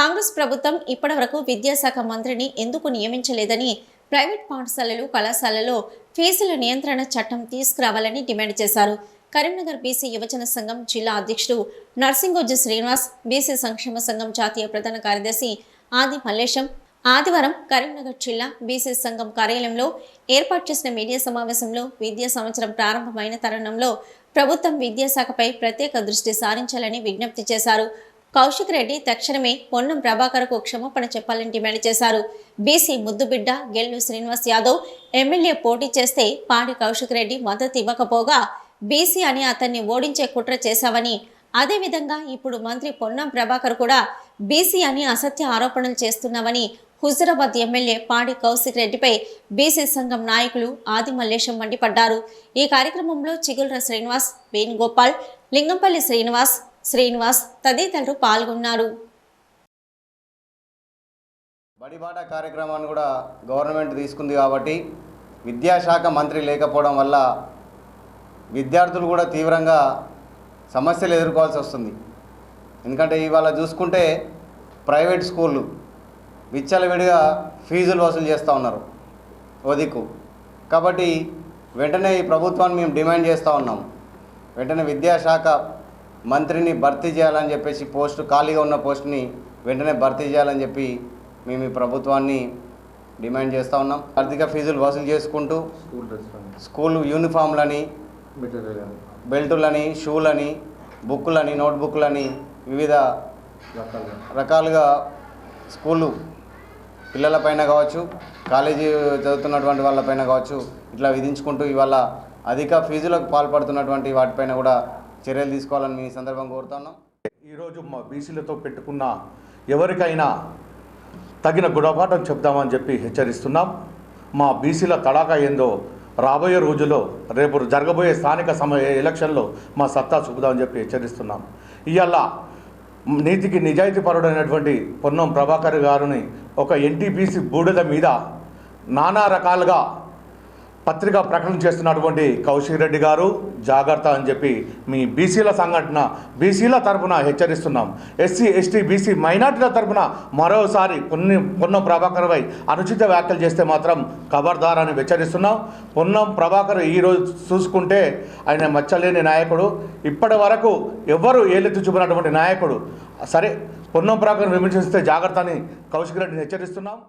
కాంగ్రెస్ ప్రభుత్వం ఇప్పటివరకు విద్యాశాఖ మంత్రిని ఎందుకు నియమించలేదని ప్రైవేట్ పాఠశాలలు కళాశాలలో ఫీజుల నియంత్రణ చట్టం తీసుకురావాలని డిమాండ్ చేశారు. కరీంనగర్ బీసీ యువజన సంఘం జిల్లా అధ్యక్షుడు నర్సింగోజు శ్రీనివాస్ బీసీ సంక్షేమ సంఘం జాతీయ ప్రధాన కార్యదర్శి ఆది మల్లేశం ఆదివారం కరీంనగర్ జిల్లా బీసీ సంఘం కార్యాలయంలో ఏర్పాటు చేసిన మీడియా సమావేశంలో విద్యా సంవత్సరం ప్రారంభమైన తరుణంలో ప్రభుత్వం విద్యాశాఖపై ప్రత్యేక దృష్టి సారించాలని విజ్ఞప్తి చేశారు. కౌశిక్ రెడ్డి తక్షణమే పొన్నం ప్రభాకర్కు క్షమాపణ చెప్పాలని డిమాండ్ చేశారు. బీసీ ముద్దుబిడ్డ గెల్లు శ్రీనివాస్ యాదవ్ ఎమ్మెల్యే పోటీ చేస్తే పాడి కౌశిక్ రెడ్డి మద్దతు ఇవ్వకపోగా బీసీ అని అతన్ని ఓడించే కుట్ర చేశావని. అదేవిధంగా ఇప్పుడు మంత్రి పొన్నం ప్రభాకర్ కూడా బీసీ అని అసత్య ఆరోపణలు చేస్తున్నావని హుజురాబాద్ ఎమ్మెల్యే పాడి కౌశిక్ రెడ్డిపై బీసీ సంఘం నాయకులు ఆది మల్లేశం మండిపడ్డారు. ఈ కార్యక్రమంలో చిగుల్ర శ్రీనివాస్ వేణుగోపాల్ లింగంపల్లి శ్రీనివాస్ శ్రీనివాస్ తదితరులు పాల్గొన్నారు. బడిబాట కార్యక్రమాన్ని కూడా గవర్నమెంట్ తీసుకుంది కాబట్టి విద్యాశాఖ మంత్రి లేకపోవడం వల్ల విద్యార్థులు కూడా తీవ్రంగా సమస్యలు ఎదుర్కోవాల్సి వస్తుంది. ఎందుకంటే ఇవాళ చూసుకుంటే ప్రైవేట్ స్కూళ్ళు విచ్చలవిడిగా ఫీజులు వసూలు చేస్తూ ఉన్నారు ఓ కాబట్టి వెంటనే ఈ ప్రభుత్వాన్ని మేము డిమాండ్ చేస్తూ ఉన్నాం. వెంటనే విద్యాశాఖ మంత్రిని భర్తీ చేయాలని చెప్పేసి పోస్టు ఖాళీగా ఉన్న పోస్టుని వెంటనే భర్తీ చేయాలని చెప్పి మేము ఈ ప్రభుత్వాన్ని డిమాండ్ చేస్తూ ఉన్నాం. ఆర్థిక ఫీజులు వసూలు చేసుకుంటూ స్కూల్ స్కూల్ యూనిఫామ్లని బెల్టులని షూలని బుక్కులని నోట్బుక్లని వివిధ రకాలుగా. స్కూళ్ళు పిల్లలపైన కావచ్చు కాలేజీ చదువుతున్నటువంటి వాళ్ళపైన కావచ్చు ఇట్లా విధించుకుంటూ ఇవాళ అధిక ఫీజులకు పాల్పడుతున్నటువంటి వాటిపైన కూడా చర్యలు తీసుకోవాలని మీ సందర్భం కోరుతున్నాం. ఈరోజు మా బీసీలతో పెట్టుకున్న ఎవరికైనా తగిన గుణపాఠం చెప్దామని చెప్పి హెచ్చరిస్తున్నాం. మా బీసీల తడాకా ఏందో రాబోయే రోజుల్లో రేపు జరగబోయే స్థానిక సమయ ఎలక్షన్లో మా సత్తా చూపుదామని చెప్పి హెచ్చరిస్తున్నాం. ఇవాళ నీతికి నిజాయితీ పరుడైనటువంటి పొన్నం ప్రభాకర్ గారిని ఒక ఎన్టీపీసీ బూడిద మీద నానా రకాలుగా పత్రికా ప్రకటన చేస్తున్నటువంటి కౌశిక్ రెడ్డి గారు జాగ్రత్త అని చెప్పి మీ బీసీల సంఘటన బీసీల తరఫున హెచ్చరిస్తున్నాం. ఎస్సీ ఎస్టీ బీసీ మైనార్టీల తరపున మరోసారి పొన్ని పొన్నం ప్రభాకర్పై అనుచిత వ్యాఖ్యలు చేస్తే మాత్రం ఖబర్దార్ అని హెచ్చరిస్తున్నాం. పొన్నం ప్రభాకర్ ఈరోజు చూసుకుంటే ఆయన మచ్చలేని నాయకుడు. ఇప్పటి వరకు ఎవ్వరు ఏలెత్తి చూపినటువంటి నాయకుడు. సరే పొన్నం ప్రభాకర్ విమర్శిస్తే జాగ్రత్త అని కౌశిక్ రెడ్డిని హెచ్చరిస్తున్నాం.